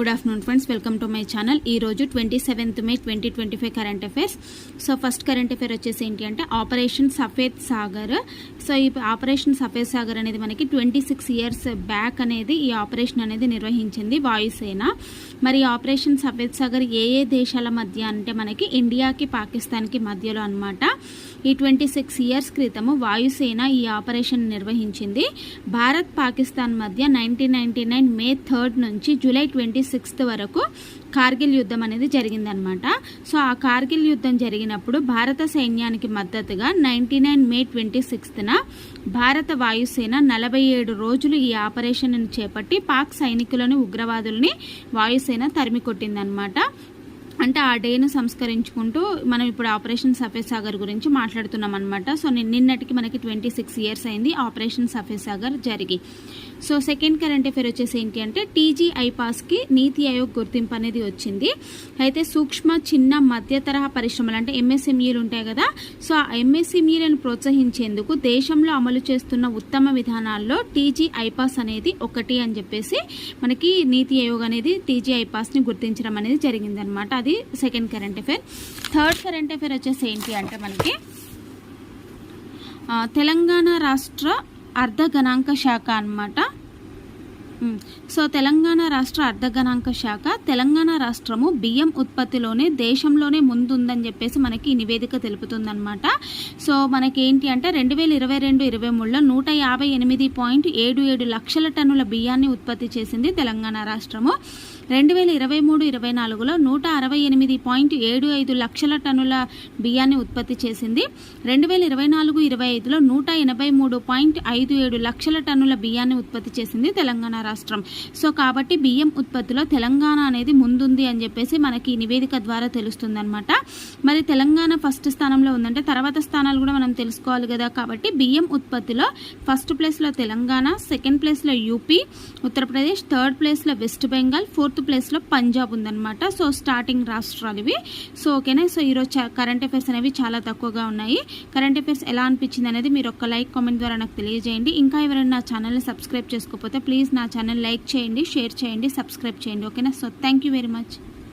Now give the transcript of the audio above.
Good afternoon friends welcome to my channel ఈ రోజు twenty seventh May twenty twenty five current affairs so first current affair వచ్చేసి ఏంటి అంటే operation Safed Sagar so ఈ operation Safed Sagar అనేది మనకి ట్వంటీ సిక్స్ ఇయర్స్ బ్యాక్ అనేది ఈ ఆపరేషన్ అనేది నిర్వహించింది వాయుసేన. మరి ఆపరేషన్ సఫేద్ సాగర్ ఏ ఏ దేశాల మధ్య అంటే మనకి ఇండియాకి పాకిస్తాన్కి మధ్యలో అనమాట ఈ ట్వంటీ సిక్స్ ఇయర్స్ క్రితము వాయుసేన ఈ ఆపరేషన్ నిర్వహించింది. భారత్ పాకిస్తాన్ మధ్య nineteen ninety nine May third నుంచి జూలై ట్వంటీ సిక్స్త్ వరకు కార్గిల్ యుద్ధం అనేది జరిగిందనమాట. సో ఆ కార్గిల్ యుద్ధం జరిగినప్పుడు భారత సైన్యానికి మద్దతుగా నైన్టీ నైన్ మే ట్వంటీ సిక్స్త్న భారత వాయుసేన నలభై ఏడు రోజులు ఈ ఆపరేషన్ చేపట్టి పాక్ సైనికులను ఉగ్రవాదుల్ని వాయుసేన తరిమి కొట్టిందనమాట అంటే ఆ డేను సంస్కరించుకుంటూ మనం ఇప్పుడు ఆపరేషన్ సఫే సాగర్ గురించి మాట్లాడుతున్నాం అనమాట సో నిన్నటికి మనకి ట్వంటీ సిక్స్ ఇయర్స్ అయింది ఆపరేషన్ సఫే సాగర్ జరిగి. సో సెకండ్ కరెంట్ అఫేర్ వచ్చేసి ఏంటి అంటే టీజీ ఐపాస్కి నీతి ఆయోగ్ గుర్తింపు అనేది వచ్చింది. అయితే సూక్ష్మ చిన్న మధ్య తరహా పరిశ్రమలు అంటే ఎంఎస్ఎంఈలు ఉంటాయి కదా. సో ఆ ఎంఎస్ఎంఈలను ప్రోత్సహించేందుకు దేశంలో అమలు చేస్తున్న ఉత్తమ విధానాల్లో టీజీ ఐపాస్ అనేది ఒకటి అని చెప్పేసి మనకి నీతి ఆయోగ్ అనేది టీజీ ఐపాస్ని గుర్తించడం అనేది జరిగిందనమాట అది second current affair third current affair వచ్చేసి ఏంటి అంటే మనకి తెలంగాణ రాష్ట్ర అర్ధ గణాంక శాఖ అనమాట సో తెలంగాణ రాష్ట్ర అర్ధగణాంక శాఖ తెలంగాణ రాష్ట్రము బియ్యం ఉత్పత్తిలోనే దేశంలోనే ముందుందని చెప్పేసి మనకి ఈ నివేదిక తెలుపుతుందనమాట సో మనకి ఏంటి అంటే రెండు వేల ఇరవై రెండు ఇరవై మూడులో నూట యాభై ఎనిమిది పాయింట్ ఏడు ఏడు లక్షల టన్నుల బియ్యాన్ని ఉత్పత్తి చేసింది తెలంగాణ రాష్ట్రము. రెండు వేల ఇరవై మూడు ఇరవై నాలుగులో నూట అరవై ఎనిమిది పాయింట్ ఏడు ఐదు లక్షల టన్నుల బియ్యాన్ని ఉత్పత్తి చేసింది. రెండు వేల ఇరవై నాలుగు ఇరవై ఐదులో నూట ఎనభై మూడు పాయింట్ ఐదు ఏడు లక్షల టన్నుల బియ్యాన్ని ఉత్పత్తి చేసింది తెలంగాణ రాష్ట్రం. సో కాబట్టి బియ్యం ఉత్పత్తిలో తెలంగాణ అనేది ముందుంది అని చెప్పేసి మనకి ఈ నివేదిక ద్వారా తెలుస్తుందన్నమాట. మరి తెలంగాణ ఫస్ట్ స్థానంలో ఉందంటే తర్వాత స్థానాలు కూడా మనం తెలుసుకోవాలి కదా. కాబట్టి బియ్యం ఉత్పత్తిలో ఫస్ట్ ప్లేస్లో తెలంగాణ సెకండ్ ప్లేస్లో యూపీ ఉత్తరప్రదేశ్ థర్డ్ ప్లేస్లో వెస్ట్ బెంగాల్ ఫోర్త్ ప్లేస్లో పంజాబ్ ఉందన్నమాట. సో స్టార్టింగ్ రాష్ట్రాలు ఇవి. సో ఓకేనా? సో ఈరోజు కరెంట్ అఫైర్స్ అనేవి చాలా తక్కువగా ఉన్నాయి. కరెంట్ అఫైర్స్ ఎలా అనిపించింది అనేది మీరు ఒక లైక్ కామెంట్ ద్వారా నాకు తెలియజేయండి. ఇంకా ఎవరైనా నా ఛానల్ని సబ్స్క్రైబ్ చేసుకోకపోతే ప్లీజ్ నా ఛానల్ లైక్ చేయండి షేర్ చేయండి సబ్స్క్రైబ్ చేయండి. ఓకేనా? So thank you very much.